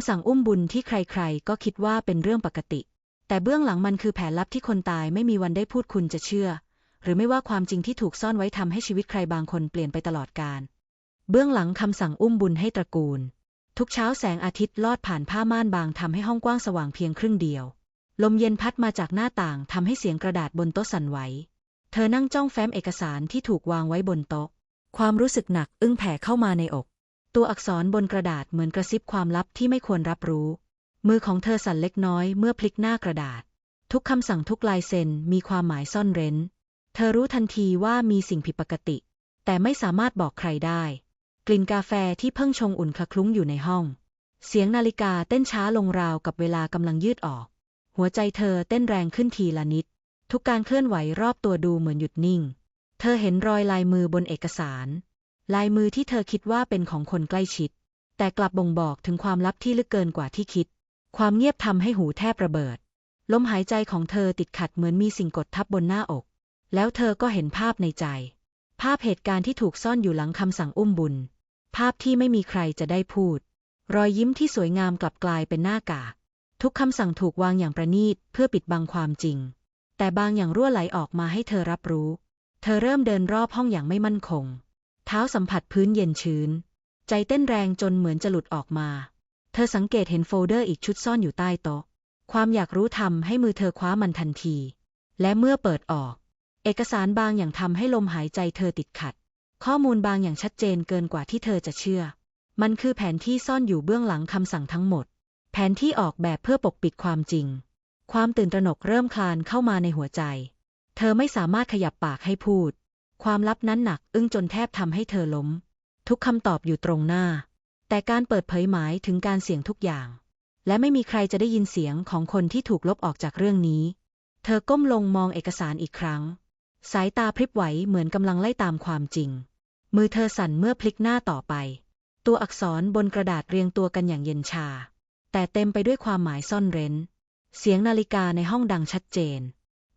ำสั่งอุ้มบุญที่ใครๆ ก็คิดว่าเป็นเรื่องปกติ แต่เบื้องหลังมันคือแผนลับที่คนตายไม่มีวันได้พูดคุณจะเชื่อ หรือไม่ว่าความจริงที่ถูกซ่อนไว้ทำให้ชีวิตใครบางคนเปลี่ยนไปตลอดกาลเบื้องหลังคำสั่งอุ้มบุญให้ตระกูล ทุกเช้าแสงอาทิตย์ลอดผ่านผ้าม่านบางทำให้ห้องกว้างสว่างเพียงครึ่งเดียว ลมเย็นพัดมาจากหน้าต่างทำให้เสียงกระดาษบนโต๊ะสั่นไหว เธอนั่งจ้องแฟ้มเอกสารที่ถูกวางไว้บนโต๊ะ ความรู้สึกหนักอึ้งแผ่เข้ามาในอก ตัวอักษรบนกระดาษเหมือนกระซิบความลับที่ไม่ควรรับรู้ มือของเธอสั่นเล็กน้อยเมื่อพลิกหน้ากระดาษ ทุกคำสั่งทุกลายเซ็นมีความหมายซ่อนเร้น เธอรู้ทันทีว่ามีสิ่งผิดปกติ แต่ไม่สามารถบอกใครได้ กลิ่นกาแฟที่เพิ่งชงอุ่นคละคลุ้งอยู่ในห้อง เสียงนาฬิกาเต้นช้าลงราวกับเวลากำลังยืดออก หัวใจเธอเต้นแรงขึ้นทีละนิด ทุกการเคลื่อนไหวรอบตัวดูเหมือนหยุดนิ่ง เธอเห็นรอยลายมือบนเอกสาร ลายมือที่เธอคิดว่าเป็นของคนใกล้ชิด แต่กลับบ่งบอกถึงความลับที่ลึกเกินกว่าที่คิด ความเงียบทำให้หูแทบระเบิด ลมหายใจของเธอติดขัดเหมือนมีสิ่งกดทับบนหน้าอก แล้วเธอก็เห็นภาพในใจ ภาพเหตุการณ์ที่ถูกซ่อนอยู่หลังคำสั่งอุ้มบุญ ภาพที่ไม่มีใครจะได้พูด รอยยิ้มที่สวยงามกลับกลายเป็นหน้ากากทุกคำสั่งถูกวางอย่างประณีตเพื่อปิดบังความจริง แต่บางอย่างรั่วไหลออกมาให้เธอรับรู้ เธอเริ่มเดินรอบห้องอย่างไม่มั่นคง เท้าสัมผัสพื้นเย็นชื้น ใจเต้นแรงจนเหมือนจะหลุดออกมา เธอสังเกตเห็นโฟลเดอร์อีกชุดซ่อนอยู่ใต้โต๊ะ ความอยากรู้ทำให้มือเธอคว้ามันทันที และเมื่อเปิดออก เอกสารบางอย่างทำให้ลมหายใจเธอติดขัด ข้อมูลบางอย่างชัดเจนเกินกว่าที่เธอจะเชื่อ มันคือแผนที่ซ่อนอยู่เบื้องหลังคำสั่งทั้งหมด แผนที่ออกแบบเพื่อปกปิดความจริง ความตื่นตระหนกเริ่มคลานเข้ามาในหัวใจ เธอไม่สามารถขยับปากให้พูด ความลับนั้นหนักอึ้งจนแทบทำให้เธอล้ม ทุกคำตอบอยู่ตรงหน้า แต่การเปิดเผยหมายถึงการเสี่ยงทุกอย่าง และไม่มีใครจะได้ยินเสียงของคนที่ถูกลบออกจากเรื่องนี้ เธอก้มลงมองเอกสารอีกครั้ง สายตาพริบไหวเหมือนกำลังไล่ตามความจริง มือเธอสั่นเมื่อพลิกหน้าต่อไป ตัวอักษรบนกระดาษเรียงตัวกันอย่างเย็นชา แต่เต็มไปด้วยความหมายซ่อนเร้น เสียงนาฬิกาในห้องดังชัดเจน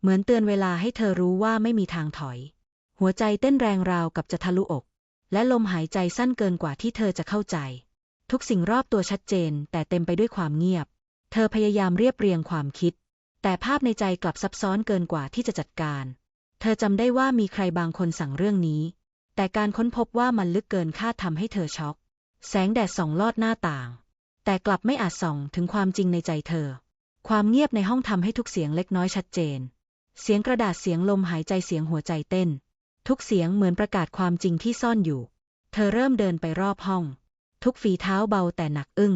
เหมือนเตือนเวลาให้เธอรู้ว่าไม่มีทางถอย หัวใจเต้นแรงราวกับจะทะลุอก และลมหายใจสั้นเกินกว่าที่เธอจะเข้าใจ ทุกสิ่งรอบตัวชัดเจน แต่เต็มไปด้วยความเงียบ เธอพยายามเรียบเรียงความคิด แต่ภาพในใจกลับซับซ้อนเกินกว่าที่จะจัดการ เธอจำได้ว่ามีใครบางคนสั่งเรื่องนี้ แต่การค้นพบว่ามันลึกเกินคาดทำให้เธอช็อก แสงแดดส่องลอดหน้าต่าง แต่กลับไม่อาจส่องถึงความจริงในใจเธอ ความเงียบในห้องทำให้ทุกเสียงเล็กน้อยชัดเจน เสียงกระดาษเสียงลมหายใจเสียงหัวใจเต้น ทุกเสียงเหมือนประกาศความจริงที่ซ่อนอยู่ เธอเริ่มเดินไปรอบห้อง ทุกฝีเท้าเบาแต่หนักอึ้ง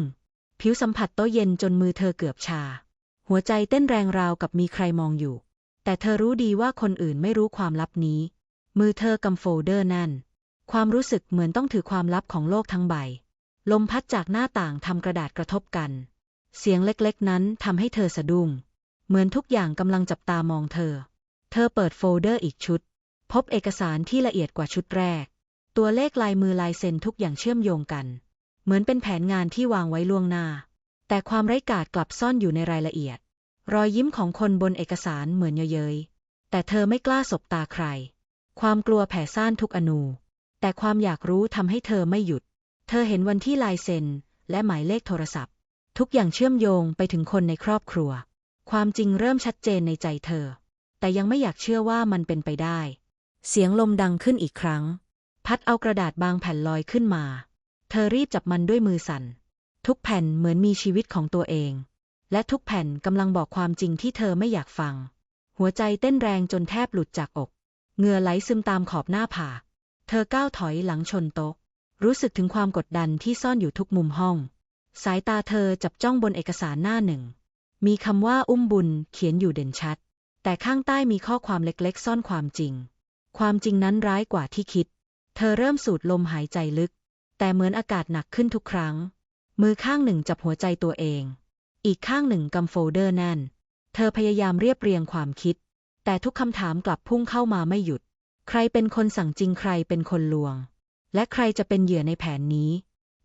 ผิวสัมผัสโต๊ะเย็นจนมือเธอเกือบชา หัวใจเต้นแรงราวกับมีใครมองอยู่ แต่เธอรู้ดีว่าคนอื่นไม่รู้ความลับนี้ มือเธอกำโฟลเดอร์นั่น ความรู้สึกเหมือนต้องถือความลับของโลกทั้งใบ ลมพัดจากหน้าต่างทำกระดาษกระทบกัน เสียงเล็กๆ นั้นทำให้เธอสะดุ้ง เหมือนทุกอย่างกำลังจับตามองเธอ เธอเปิดโฟลเดอร์อีกชุด พบเอกสารที่ละเอียดกว่าชุดแรก ตัวเลขลายมือลายเซ็นทุกอย่างเชื่อมโยงกัน เหมือนเป็นแผนงานที่วางไว้ล่วงหน้า แต่ความไร้กาจกลับซ่อนอยู่ในรายละเอียด รอยยิ้มของคนบนเอกสารเหมือนเย้ยแต่เธอไม่กล้าสบตาใคร ความกลัวแผ่ซ่านทุกอนู แต่ความอยากรู้ทำให้เธอไม่หยุด เธอเห็นวันที่ลายเซ็นและหมายเลขโทรศัพท์ ทุกอย่างเชื่อมโยงไปถึงคนในครอบครัว ความจริงเริ่มชัดเจนในใจเธอ แต่ยังไม่อยากเชื่อว่ามันเป็นไปได้ เสียงลมดังขึ้นอีกครั้ง พัดเอากระดาษบางแผ่นลอยขึ้นมา เธอรีบจับมันด้วยมือสั่น ทุกแผ่นเหมือนมีชีวิตของตัวเอง และทุกแผ่นกำลังบอกความจริงที่เธอไม่อยากฟัง หัวใจเต้นแรงจนแทบหลุดจากอก เหงื่อไหลซึมตามขอบหน้าผากเธอก้าวถอยหลังชนโต๊ะ รู้สึกถึงความกดดันที่ซ่อนอยู่ทุกมุมห้อง สายตาเธอจับจ้องบนเอกสารหน้าหนึ่ง มีคำว่าอุ้มบุญเขียนอยู่เด่นชัด แต่ข้างใต้มีข้อความเล็กๆ ซ่อนความจริง ความจริงนั้นร้ายกว่าที่คิด เธอเริ่มสูดลมหายใจลึก แต่เหมือนอากาศหนักขึ้นทุกครั้ง มือข้างหนึ่งจับหัวใจตัวเอง อีกข้างหนึ่งกำโฟลเดอร์แน่น เธอพยายามเรียบเรียงความคิด แต่ทุกคำถามกลับพุ่งเข้ามาไม่หยุด ใครเป็นคนสั่งจริงใครเป็นคนลวง และใครจะเป็นเหยื่อในแผนนี้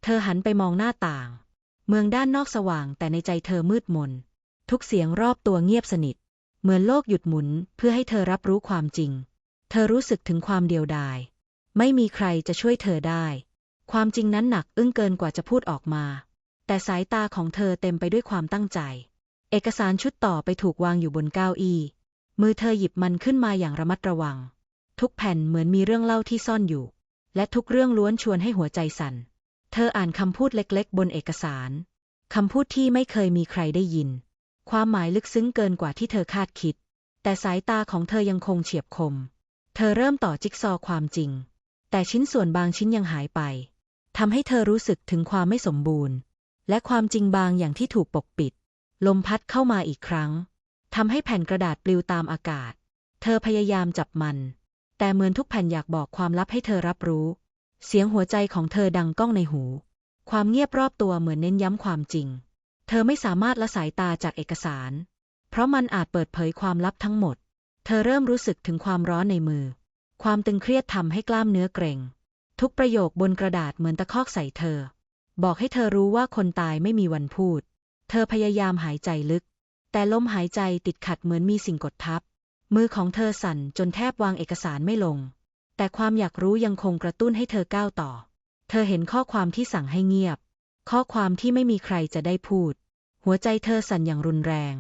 เธอหันไปมองหน้าต่าง เมืองด้านนอกสว่างแต่ในใจเธอมืดมน ทุกเสียงรอบตัวเงียบสนิท เหมือนโลกหยุดหมุนเพื่อให้เธอรับรู้ความจริง เธอรู้สึกถึงความเดียวดาย ไม่มีใครจะช่วยเธอได้ ความจริงนั้นหนักอึ้งเกินกว่าจะพูดออกมา แต่สายตาของเธอเต็มไปด้วยความตั้งใจ เอกสารชุดต่อไปถูกวางอยู่บนเก้าอี้ มือเธอหยิบมันขึ้นมาอย่างระมัดระวัง ทุกแผ่นเหมือนมีเรื่องเล่าที่ซ่อนอยู่ และทุกเรื่องล้วนชวนให้หัวใจสั่น เธออ่านคำพูดเล็กๆ บนเอกสาร คำพูดที่ไม่เคยมีใครได้ยิน ความหมายลึกซึ้งเกินกว่าที่เธอคาดคิด แต่สายตาของเธอยังคงเฉียบคม เธอเริ่มต่อจิ๊กซอว์ความจริง แต่ชิ้นส่วนบางชิ้นยังหายไปทำให้เธอรู้สึกถึงความไม่สมบูรณ์ และความจริงบางอย่างที่ถูกปกปิด ลมพัดเข้ามาอีกครั้งทำให้แผ่นกระดาษปลิวตามอากาศ เธอพยายามจับมัน แต่เหมือนทุกแผ่นอยากบอกความลับให้เธอรับรู้ เสียงหัวใจของเธอดังก้องในหู ความเงียบรอบตัวเหมือนเน้นย้ำความจริง เธอไม่สามารถละสายตาจากเอกสาร เพราะมันอาจเปิดเผยความลับทั้งหมด เธอเริ่มรู้สึกถึงความร้อนในมือ ความตึงเครียดทำให้กล้ามเนื้อเกร็ง ทุกประโยคบนกระดาษเหมือนตะคอกใส่เธอ บอกให้เธอรู้ว่าคนตายไม่มีวันพูด เธอพยายามหายใจลึก แต่ลมหายใจติดขัดเหมือนมีสิ่งกดทับ มือของเธอสั่นจนแทบวางเอกสารไม่ลง แต่ความอยากรู้ยังคงกระตุ้นให้เธอก้าวต่อ เธอเห็นข้อความที่สั่งให้เงียบ ข้อความที่ไม่มีใครจะได้พูด หัวใจเธอสั่นอย่างรุนแรง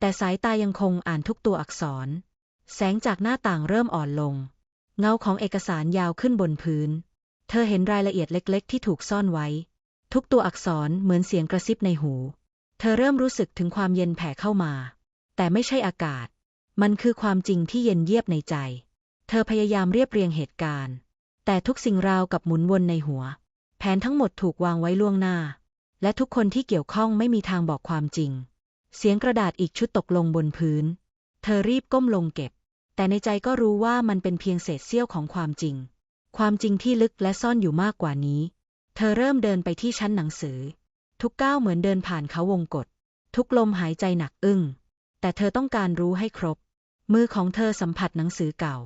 แต่สายตายังคงอ่านทุกตัวอักษร แสงจากหน้าต่างเริ่มอ่อนลง เงาของเอกสารยาวขึ้นบนพื้น เธอเห็นรายละเอียดเล็ก ๆ ที่ถูกซ่อนไว้ ทุกตัวอักษรเหมือนเสียงกระซิบในหู เธอเริ่มรู้สึกถึงความเย็นแผ่เข้ามา แต่ไม่ใช่อากาศ มันคือความจริงที่เย็นเยียบในใจ เธอพยายามเรียบเรียงเหตุการณ์ แต่ทุกสิ่งราวกับหมุนวนในหัว แผนทั้งหมดถูกวางไว้ล่วงหน้า และทุกคนที่เกี่ยวข้องไม่มีทางบอกความจริง เสียงกระดาษอีกชุดตกลงบนพื้น เธอรีบก้มลงเก็บ แต่ในใจก็รู้ว่ามันเป็นเพียงเศษเสี้ยวของความจริง ความจริงที่ลึกและซ่อนอยู่มากกว่านี้ เธอเริ่มเดินไปที่ชั้นหนังสือ ทุกก้าวเหมือนเดินผ่านเขาวงกฏทุกลมหายใจหนักอึ้ง แต่เธอต้องการรู้ให้ครบ มือของเธอสัมผัสหนังสือเก่า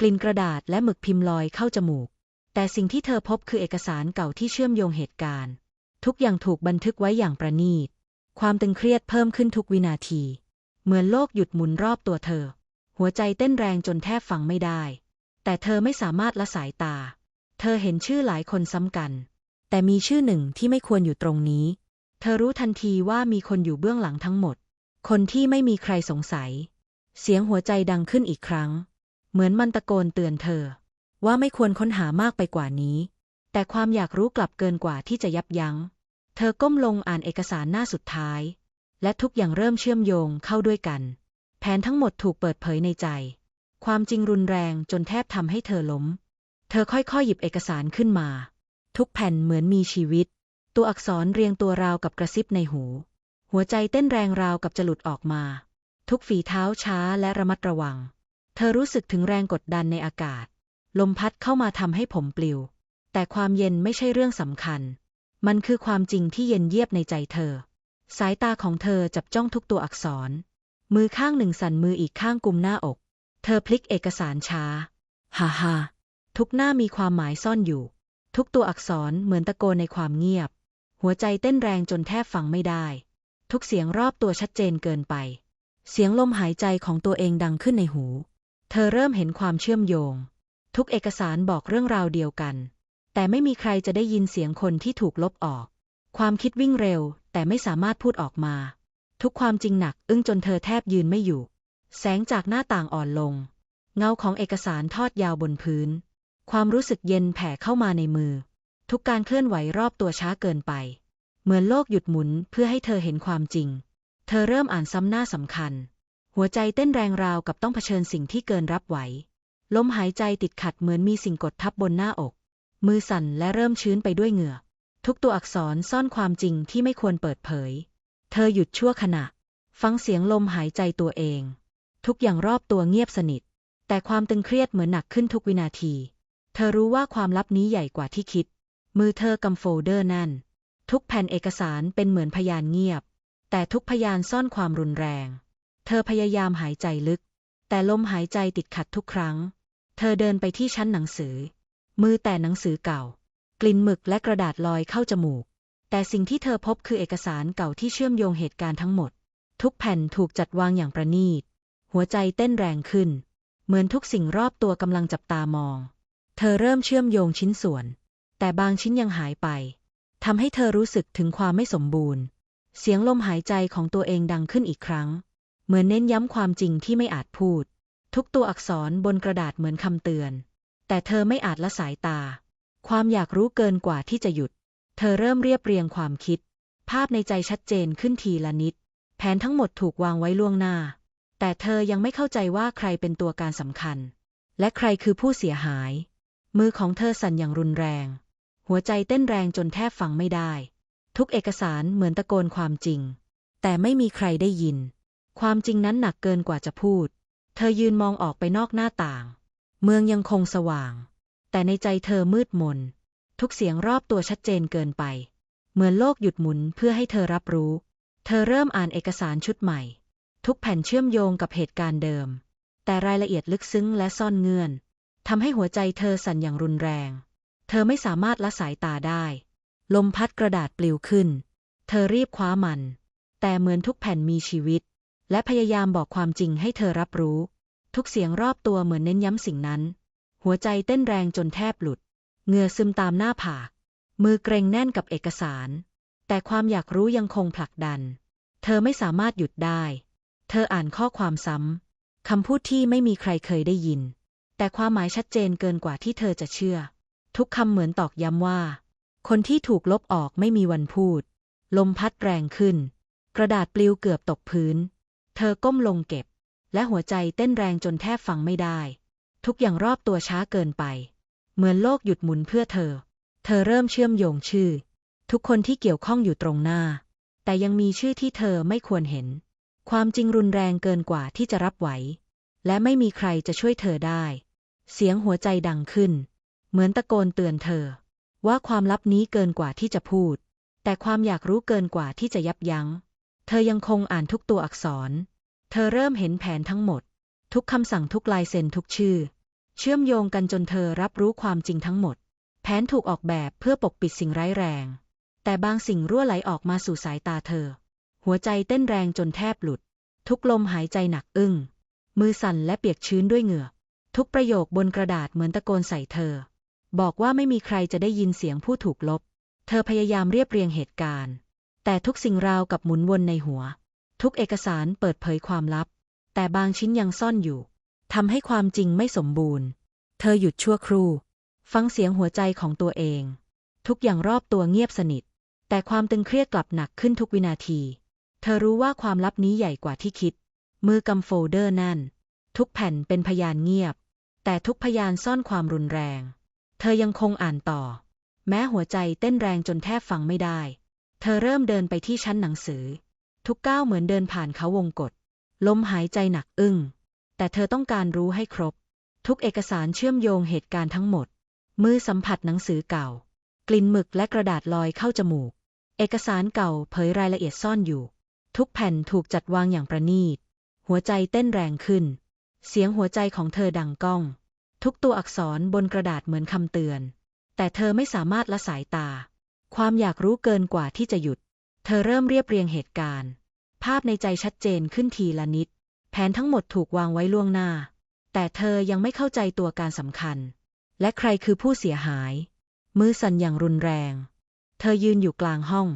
กลิ่นกระดาษและหมึกพิมพ์ลอยเข้าจมูก แต่สิ่งที่เธอพบคือเอกสารเก่าที่เชื่อมโยงเหตุการณ์ ทุกอย่างถูกบันทึกไว้อย่างประณีต ความตึงเครียดเพิ่มขึ้นทุกวินาที เหมือนโลกหยุดหมุนรอบตัวเธอ หัวใจเต้นแรงจนแทบฟังไม่ได้ แต่เธอไม่สามารถละสายตา เธอเห็นชื่อหลายคนซ้ำกัน แต่มีชื่อหนึ่งที่ไม่ควรอยู่ตรงนี้ เธอรู้ทันทีว่ามีคนอยู่เบื้องหลังทั้งหมด คนที่ไม่มีใครสงสัย เสียงหัวใจดังขึ้นอีกครั้ง เหมือนมันตะโกนเตือนเธอ ว่าไม่ควรค้นหามากไปกว่านี้ แต่ความอยากรู้กลับเกินกว่าที่จะยับยัง้ง เธอก้มลงอ่านเอกสารหน้าสุดท้าย และทุกอย่างเริ่มเชื่อมโยงเข้าด้วยกัน แผนทั้งหมดถูกเปิดเผยในใจ ความจริงรุนแรงจนแทบทำให้เธอล้ม เธอค่อยๆ หยิบเอกสารขึ้นมา ทุกแผ่นเหมือนมีชีวิต ตัวอักษรเรียงตัวราวกับกระซิบในหู หัวใจเต้นแรงราวกับจะหลุดออกมา ทุกฝีเท้าช้าและระมัดระวัง เธอรู้สึกถึงแรงกดดันในอากาศ ลมพัดเข้ามาทำให้ผมปลิว แต่ความเย็นไม่ใช่เรื่องสำคัญ มันคือความจริงที่เย็นเยียบในใจเธอ สายตาของเธอจับจ้องทุกตัวอักษร มือข้างหนึ่งสั่นมืออีกข้างกุมหน้าอก เธอพลิกเอกสารช้า ฮ่าฮ่าทุกหน้ามีความหมายซ่อนอยู่ ทุกตัวอักษรเหมือนตะโกนในความเงียบ หัวใจเต้นแรงจนแทบฟังไม่ได้ ทุกเสียงรอบตัวชัดเจนเกินไป เสียงลมหายใจของตัวเองดังขึ้นในหู เธอเริ่มเห็นความเชื่อมโยง ทุกเอกสารบอกเรื่องราวเดียวกัน แต่ไม่มีใครจะได้ยินเสียงคนที่ถูกลบออก ความคิดวิ่งเร็วแต่ไม่สามารถพูดออกมา ทุกความจริงหนัก อึ้งจนเธอแทบยืนไม่อยู่ แสงจากหน้าต่างอ่อนลง เงาของเอกสารทอดยาวบนพื้น ความรู้สึกเย็นแผ่เข้ามาในมือ ทุกการเคลื่อนไหวรอบตัวช้าเกินไป เหมือนโลกหยุดหมุนเพื่อให้เธอเห็นความจริง เธอเริ่มอ่านซ้ำหน้าสำคัญ หัวใจเต้นแรงราวกับต้องเผชิญสิ่งที่เกินรับไหว ลมหายใจติดขัดเหมือนมีสิ่งกดทับบนหน้าอก มือสั่นและเริ่มชื้นไปด้วยเหงื่อ ทุกตัวอักษรซ่อนความจริงที่ไม่ควรเปิดเผย เธอหยุดชั่วขณะ ฟังเสียงลมหายใจตัวเอง ทุกอย่างรอบตัวเงียบสนิท แต่ความตึงเครียดเหมือนหนักขึ้นทุกวินาที เธอรู้ว่าความลับนี้ใหญ่กว่าที่คิด มือเธอกำโฟลเดอร์นั่น ทุกแผ่นเอกสารเป็นเหมือนพยานเงียบ แต่ทุกพยานซ่อนความรุนแรง เธอพยายามหายใจลึก แต่ลมหายใจติดขัดทุกครั้ง เธอเดินไปที่ชั้นหนังสือ มือแต่หนังสือเก่า กลิ่นหมึกและกระดาษลอยเข้าจมูก แต่สิ่งที่เธอพบคือเอกสารเก่าที่เชื่อมโยงเหตุการณ์ทั้งหมด ทุกแผ่นถูกจัดวางอย่างประณีต หัวใจเต้นแรงขึ้น เหมือนทุกสิ่งรอบตัวกำลังจับตามอง เธอเริ่มเชื่อมโยงชิ้นส่วน แต่บางชิ้นยังหายไปทำให้เธอรู้สึกถึงความไม่สมบูรณ์ เสียงลมหายใจของตัวเองดังขึ้นอีกครั้ง เหมือนเน้นย้ำความจริงที่ไม่อาจพูด ทุกตัวอักษรบนกระดาษเหมือนคำเตือน แต่เธอไม่อาจละสายตา ความอยากรู้เกินกว่าที่จะหยุด เธอเริ่มเรียบเรียงความคิด ภาพในใจชัดเจนขึ้นทีละนิด แผนทั้งหมดถูกวางไว้ล่วงหน้า แต่เธอยังไม่เข้าใจว่าใครเป็นตัวการสำคัญ และใครคือผู้เสียหาย มือของเธอสั่นอย่างรุนแรง หัวใจเต้นแรงจนแทบฟังไม่ได้ ทุกเอกสารเหมือนตะโกนความจริง แต่ไม่มีใครได้ยิน ความจริงนั้นหนักเกินกว่าจะพูด เธอยืนมองออกไปนอกหน้าต่าง เมืองยังคงสว่าง แต่ในใจเธอมืดมน ทุกเสียงรอบตัวชัดเจนเกินไป เหมือนโลกหยุดหมุนเพื่อให้เธอรับรู้ เธอเริ่มอ่านเอกสารชุดใหม่ ทุกแผ่นเชื่อมโยงกับเหตุการณ์เดิม แต่รายละเอียดลึกซึ้งและซ่อนเงื่อนทำให้หัวใจเธอสั่นอย่างรุนแรง เธอไม่สามารถละสายตาได้ ลมพัดกระดาษปลิวขึ้น เธอรีบคว้ามัน แต่เหมือนทุกแผ่นมีชีวิต และพยายามบอกความจริงให้เธอรับรู้ ทุกเสียงรอบตัวเหมือนเน้นย้ำสิ่งนั้น หัวใจเต้นแรงจนแทบหลุด เงื่อซึมตามหน้าผากมือเกรงแน่นกับเอกสาร แต่ความอยากรู้ยังคงผลักดัน เธอไม่สามารถหยุดได้ เธออ่านข้อความซ้ำคำพูดที่ไม่มีใครเคยได้ยิน แต่ความหมายชัดเจนเกินกว่าที่เธอจะเชื่อ ทุกคำเหมือนตอกย้ำว่า คนที่ถูกลบออกไม่มีวันพูด ลมพัดแรงขึ้น กระดาษปลิวเกือบตกพื้น เธอก้มลงเก็บ และหัวใจเต้นแรงจนแทบฟังไม่ได้ ทุกอย่างรอบตัวช้าเกินไป เหมือนโลกหยุดหมุนเพื่อเธอ เธอเริ่มเชื่อมโยงชื่อ ทุกคนที่เกี่ยวข้องอยู่ตรงหน้า แต่ยังมีชื่อที่เธอไม่ควรเห็น ความจริงรุนแรงเกินกว่าที่จะรับไหว และไม่มีใครจะช่วยเธอได้ เสียงหัวใจดังขึ้น เหมือนตะโกนเตือนเธอ ว่าความลับนี้เกินกว่าที่จะพูด แต่ความอยากรู้เกินกว่าที่จะยับยัง้ง เธอยังคงอ่านทุกตัวอักษร เธอเริ่มเห็นแผนทั้งหมด ทุกคำสั่งทุกลายเซ็นทุกชื่อ เชื่อมโยงกันจนเธอรับรู้ความจริงทั้งหมด แผนถูกออกแบบเพื่อปกปิดสิ่งร้ายแรง แต่บางสิ่งรั่วไหลออกมาสู่สายตาเธอ หัวใจเต้นแรงจนแทบหลุด ทุกลมหายใจหนักอึ้ง มือสั่นและเปียกชื้นด้วยเหงื่อ ทุกประโยคบนกระดาษเหมือนตะโกนใส่เธอ บอกว่าไม่มีใครจะได้ยินเสียงผู้ถูกลบ เธอพยายามเรียบเรียงเหตุการณ์ แต่ทุกสิ่งราวกับหมุนวนในหัว ทุกเอกสารเปิดเผยความลับ แต่บางชิ้นยังซ่อนอยู่ ทำให้ความจริงไม่สมบูรณ์ เธอหยุดชั่วครู่ ฟังเสียงหัวใจของตัวเอง ทุกอย่างรอบตัวเงียบสนิท แต่ความตึงเครียดกลับหนักขึ้นทุกวินาที เธอรู้ว่าความลับนี้ใหญ่กว่าที่คิด มือกำโฟลเดอร์แน่น ทุกแผ่นเป็นพยานเงียบ แต่ทุกพยานซ่อนความรุนแรง เธอยังคงอ่านต่อ แม้หัวใจเต้นแรงจนแทบฟังไม่ได้ เธอเริ่มเดินไปที่ชั้นหนังสือ ทุกก้าวเหมือนเดินผ่านเขาวงกฏลมหายใจหนักอึ้ง แต่เธอต้องการรู้ให้ครบ ทุกเอกสารเชื่อมโยงเหตุการณ์ทั้งหมด มือสัมผัสหนังสือเก่า กลิ่นหมึกและกระดาษลอยเข้าจมูก เอกสารเก่าเผยรายละเอียดซ่อนอยู่ ทุกแผ่นถูกจัดวางอย่างประณีต หัวใจเต้นแรงขึ้น เสียงหัวใจของเธอดังก้อง ทุกตัวอักษรบนกระดาษเหมือนคำเตือน แต่เธอไม่สามารถละสายตา ความอยากรู้เกินกว่าที่จะหยุด เธอเริ่มเรียบเรียงเหตุการณ์ ภาพในใจชัดเจนขึ้นทีละนิด แผนทั้งหมดถูกวางไว้ล่วงหน้า แต่เธอยังไม่เข้าใจตัวการสำคัญ และใครคือผู้เสียหาย มือสั่นอย่างรุนแรง เธอยืนอยู่กลางห้อง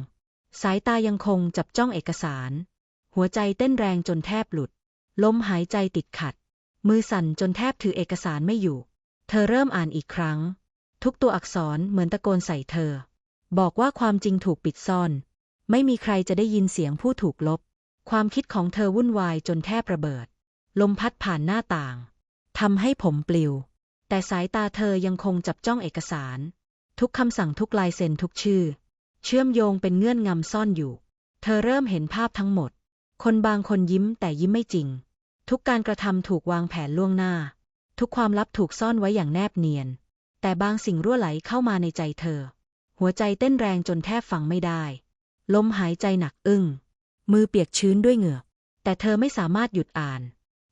สายตายังคงจับจ้องเอกสาร หัวใจเต้นแรงจนแทบหลุด ลมหายใจติดขัด มือสั่นจนแทบถือเอกสารไม่อยู่ เธอเริ่มอ่านอีกครั้ง ทุกตัวอักษรเหมือนตะโกนใส่เธอ บอกว่าความจริงถูกปิดซ่อน ไม่มีใครจะได้ยินเสียงผู้ถูกลบ ความคิดของเธอวุ่นวายจนแทบระเบิด ลมพัดผ่านหน้าต่างทำให้ผมปลิว แต่สายตาเธอยังคงจับจ้องเอกสาร ทุกคำสั่งทุกลายเซ็นทุกชื่อ เชื่อมโยงเป็นเงื่อนงำซ่อนอยู่ เธอเริ่มเห็นภาพทั้งหมด คนบางคนยิ้มแต่ยิ้มไม่จริง ทุกการกระทำถูกวางแผนล่วงหน้า ทุกความลับถูกซ่อนไว้อย่างแนบเนียน แต่บางสิ่งรั่วไหลเข้ามาในใจเธอ หัวใจเต้นแรงจนแทบฟังไม่ได้ ลมหายใจหนักอึ้ง มือเปียกชื้นด้วยเหงื่อ แต่เธอไม่สามารถหยุดอ่าน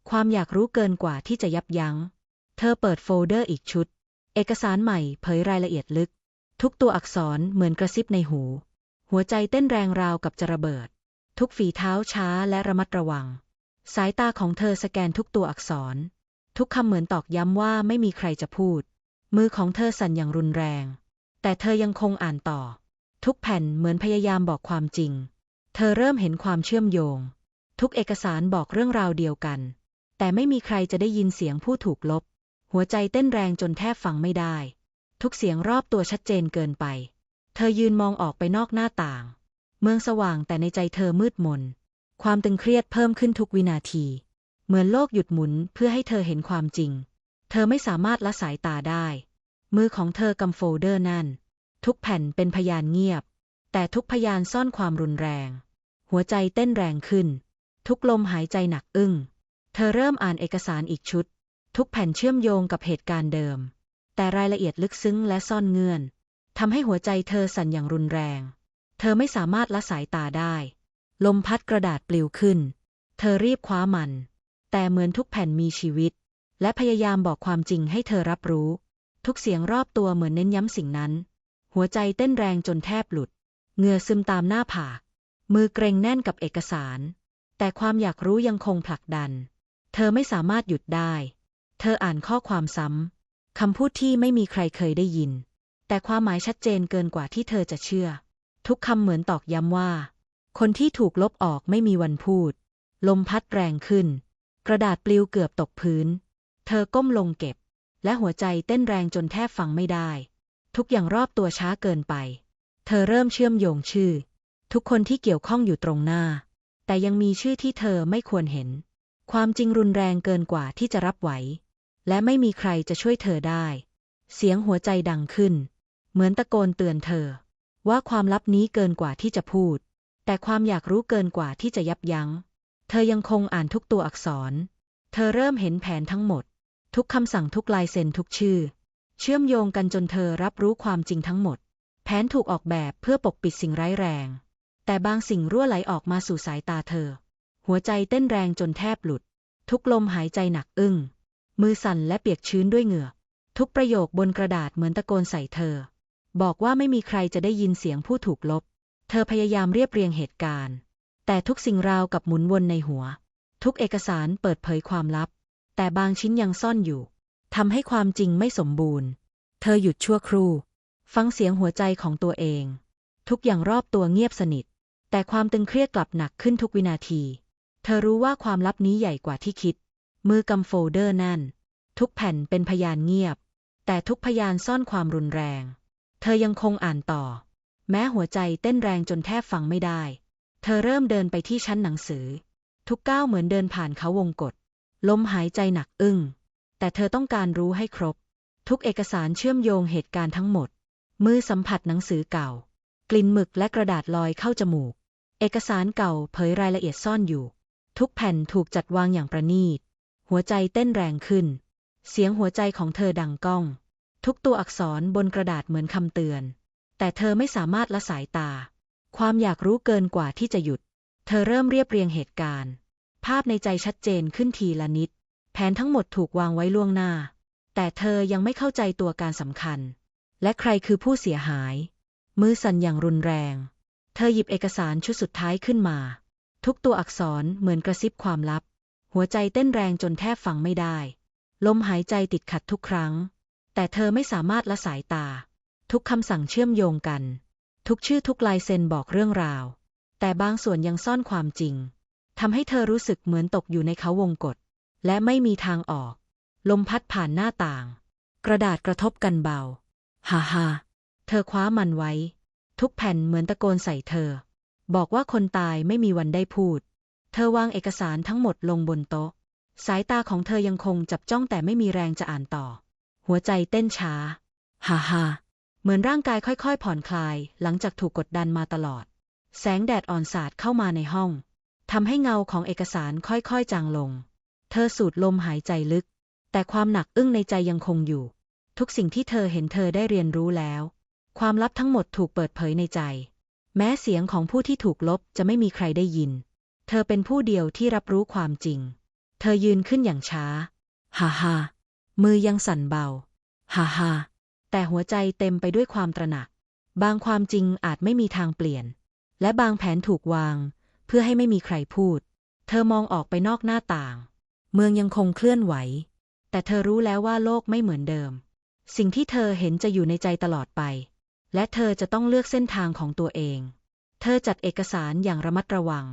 ความอยากรู้เกินกว่าที่จะยับยัง้ง เธอเปิดโฟลเดอร์อีกชุด เอกสารใหม่เผยรายละเอียดลึก ทุกตัวอักษรเหมือนกระซิบในหู หัวใจเต้นแรงราวกับจะระเบิด ทุกฝีเท้าช้าและระมัดระวัง สายตาของเธอสแกนทุกตัวอักษร ทุกคำเหมือนตอกย้ำว่าไม่มีใครจะพูด มือของเธอสั่นอย่างรุนแรง แต่เธอยังคงอ่านต่อ ทุกแผ่นเหมือนพยายามบอกความจริง เธอเริ่มเห็นความเชื่อมโยง ทุกเอกสารบอกเรื่องราวเดียวกัน แต่ไม่มีใครจะได้ยินเสียงผู้ถูกลบ หัวใจเต้นแรงจนแทบฟังไม่ได้ ทุกเสียงรอบตัวชัดเจนเกินไป เธอยืนมองออกไปนอกหน้าต่าง เมืองสว่างแต่ในใจเธอมืดมน ความตึงเครียดเพิ่มขึ้นทุกวินาที เหมือนโลกหยุดหมุนเพื่อให้เธอเห็นความจริง เธอไม่สามารถละสายตาได้ มือของเธอกำโฟลเดอร์นั่น ทุกแผ่นเป็นพยานเงียบ แต่ทุกพยานซ่อนความรุนแรง หัวใจเต้นแรงขึ้น ทุกลมหายใจหนักอึ้ง เธอเริ่มอ่านเอกสารอีกชุด ทุกแผ่นเชื่อมโยงกับเหตุการณ์เดิม แต่รายละเอียดลึกซึ้งและซ่อนเงื่อนทำให้หัวใจเธอสั่นอย่างรุนแรง เธอไม่สามารถละสายตาได้ ลมพัดกระดาษปลิวขึ้น เธอรีบคว้ามัน แต่เหมือนทุกแผ่นมีชีวิต และพยายามบอกความจริงให้เธอรับรู้ ทุกเสียงรอบตัวเหมือนเน้นย้ำสิ่งนั้น หัวใจเต้นแรงจนแทบหลุด เหงื่อซึมตามหน้าผากมือเกรงแน่นกับเอกสาร แต่ความอยากรู้ยังคงผลักดัน เธอไม่สามารถหยุดได้ เธออ่านข้อความซ้ำ คำพูดที่ไม่มีใครเคยได้ยิน แต่ความหมายชัดเจนเกินกว่าที่เธอจะเชื่อ ทุกคำเหมือนตอกย้ำว่า คนที่ถูกลบออกไม่มีวันพูด ลมพัดแรงขึ้น กระดาษปลิวเกือบตกพื้น เธอก้มลงเก็บ และหัวใจเต้นแรงจนแทบฟังไม่ได้ ทุกอย่างรอบตัวช้าเกินไป เธอเริ่มเชื่อมโยงชื่อ ทุกคนที่เกี่ยวข้องอยู่ตรงหน้า แต่ยังมีชื่อที่เธอไม่ควรเห็น ความจริงรุนแรงเกินกว่าที่จะรับไหว และไม่มีใครจะช่วยเธอได้ เสียงหัวใจดังขึ้น เหมือนตะโกนเตือนเธอ ว่าความลับนี้เกินกว่าที่จะพูด แต่ความอยากรู้เกินกว่าที่จะยับยัง้ง เธอยังคงอ่านทุกตัวอักษร เธอเริ่มเห็นแผนทั้งหมด ทุกคำสั่งทุกลายเซ็นทุกชื่อ เชื่อมโยงกันจนเธอรับรู้ความจริงทั้งหมด แผนถูกออกแบบเพื่อปกปิดสิ่งร้ายแรง แต่บางสิ่งรั่วไหลออกมาสู่สายตาเธอ หัวใจเต้นแรงจนแทบหลุด ทุกลมหายใจหนักอึ้ง มือสั่นและเปียกชื้นด้วยเหงื่อ ทุกประโยคบนกระดาษเหมือนตะโกนใส่เธอ บอกว่าไม่มีใครจะได้ยินเสียงผู้ถูกลบ เธอพยายามเรียบเรียงเหตุการณ์ แต่ทุกสิ่งราวกับหมุนวนในหัว ทุกเอกสารเปิดเผยความลับ แต่บางชิ้นยังซ่อนอยู่ทำให้ความจริงไม่สมบูรณ์ เธอหยุดชั่วครู่ ฟังเสียงหัวใจของตัวเอง ทุกอย่างรอบตัวเงียบสนิท แต่ความตึงเครียดกลับหนักขึ้นทุกวินาที เธอรู้ว่าความลับนี้ใหญ่กว่าที่คิด มือกำโฟลเดอร์นั่น ทุกแผ่นเป็นพยานเงียบ แต่ทุกพยานซ่อนความรุนแรง เธอยังคงอ่านต่อ แม้หัวใจเต้นแรงจนแทบฟังไม่ได้ เธอเริ่มเดินไปที่ชั้นหนังสือ ทุกก้าวเหมือนเดินผ่านเขาวงกฏลมหายใจหนักอึ้ง แต่เธอต้องการรู้ให้ครบ ทุกเอกสารเชื่อมโยงเหตุการณ์ทั้งหมด มือสัมผัสหนังสือเก่า กลิ่นหมึกและกระดาษลอยเข้าจมูก เอกสารเก่าเผยรายละเอียดซ่อนอยู่ ทุกแผ่นถูกจัดวางอย่างประณีต หัวใจเต้นแรงขึ้น เสียงหัวใจของเธอดังก้อง ทุกตัวอักษรบนกระดาษเหมือนคำเตือน แต่เธอไม่สามารถละสายตา ความอยากรู้เกินกว่าที่จะหยุด เธอเริ่มเรียบเรียงเหตุการณ์ ภาพในใจชัดเจนขึ้นทีละนิด แผนทั้งหมดถูกวางไว้ล่วงหน้า แต่เธอยังไม่เข้าใจตัวการสำคัญ และใครคือผู้เสียหาย มือสั่นอย่างรุนแรง เธอหยิบเอกสารชุดสุดท้ายขึ้นมา ทุกตัวอักษรเหมือนกระซิบความลับ หัวใจเต้นแรงจนแทบฟังไม่ได้ ลมหายใจติดขัดทุกครั้ง แต่เธอไม่สามารถละสายตา ทุกคำสั่งเชื่อมโยงกัน ทุกชื่อทุกลายเซ็นบอกเรื่องราว แต่บางส่วนยังซ่อนความจริงทำให้เธอรู้สึกเหมือนตกอยู่ในเขาวงกฏและไม่มีทางออก ลมพัดผ่านหน้าต่าง กระดาษกระทบกันเบา ฮ่าฮ่าเธอคว้ามันไว้ ทุกแผ่นเหมือนตะโกนใส่เธอ บอกว่าคนตายไม่มีวันได้พูด เธอวางเอกสารทั้งหมดลงบนโต๊ะ สายตาของเธอยังคงจับจ้องแต่ไม่มีแรงจะอ่านต่อ หัวใจเต้นช้าฮ่าฮ่าเหมือนร่างกายค่อยๆ ผ่อนคลาย หลังจากถูกกดดันมาตลอด แสงแดดอ่อนสาดเข้ามาในห้องทำให้เงาของเอกสารค่อยๆ จางลง เธอสูดลมหายใจลึก แต่ความหนักอึ้งในใจยังคงอยู่ ทุกสิ่งที่เธอเห็นเธอได้เรียนรู้แล้ว ความลับทั้งหมดถูกเปิดเผยในใจ แม้เสียงของผู้ที่ถูกลบจะไม่มีใครได้ยิน เธอเป็นผู้เดียวที่รับรู้ความจริง เธอยืนขึ้นอย่างช้า ฮ่าฮ่ามือยังสั่นเบา ฮ่าฮ่าแต่หัวใจเต็มไปด้วยความตระหนัก บางความจริงอาจไม่มีทางเปลี่ยน และบางแผนถูกวาง เพื่อให้ไม่มีใครพูด เธอมองออกไปนอกหน้าต่าง เมืองยังคงเคลื่อนไหว แต่เธอรู้แล้วว่าโลกไม่เหมือนเดิม สิ่งที่เธอเห็นจะอยู่ในใจตลอดไป และเธอจะต้องเลือกเส้นทางของตัวเอง เธอจัดเอกสารอย่างระมัดระวัง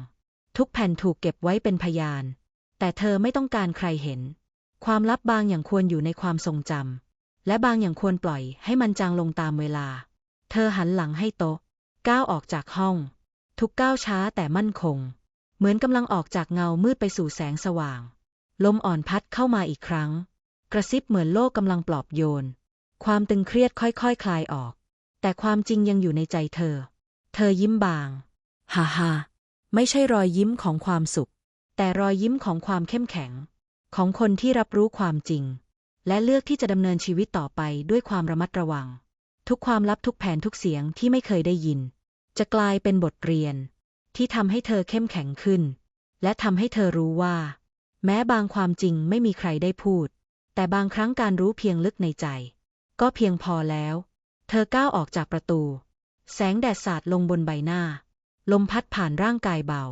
ทุกแผ่นถูกเก็บไว้เป็นพยาน แต่เธอไม่ต้องการใครเห็น ความลับบางอย่างควรอยู่ในความทรงจำและบางอย่างควรปล่อยให้มันจางลงตามเวลา เธอหันหลังให้โต๊ะ ก้าวออกจากห้อง ทุกก้าวช้าแต่มั่นคง เหมือนกำลังออกจากเงามืดไปสู่แสงสว่าง ลมอ่อนพัดเข้ามาอีกครั้ง กระซิบเหมือนโลกกำลังปลอบโยน ความตึงเครียดค่อยๆคคลายออก แต่ความจริงยังอยู่ในใจเธอ เธอยิ้มบาง ฮ่าฮ่าไม่ใช่รอยยิ้มของความสุข แต่รอยยิ้มของความเข้มแข็ง ของคนที่รับรู้ความจริง และเลือกที่จะดำเนินชีวิตต่อไปด้วยความระมัดระวัง ทุกความลับทุกแผนทุกเสียงที่ไม่เคยได้ยิน จะกลายเป็นบทเรียน ที่ทำให้เธอเข้มแข็งขึ้น และทำให้เธอรู้ว่า แม้บางความจริงไม่มีใครได้พูด แต่บางครั้งการรู้เพียงลึกในใจ ก็เพียงพอแล้ว เธอก้าวออกจากประตู แสงแดดสาดลงบนใบหน้า ลมพัดผ่านร่างกายเบา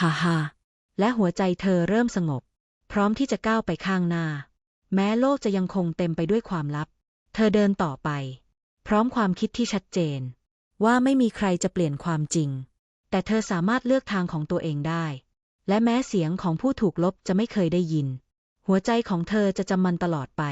ฮ่าฮ่าและหัวใจเธอเริ่มสงบ พร้อมที่จะก้าวไปข้างหน้า แม้โลกจะยังคงเต็มไปด้วยความลับ เธอเดินต่อไป พร้อมความคิดที่ชัดเจน ว่าไม่มีใครจะเปลี่ยนความจริง แต่เธอสามารถเลือกทางของตัวเองได้ และแม้เสียงของผู้ถูกลบจะไม่เคยได้ยิน หัวใจของเธอจะจำมันตลอดไป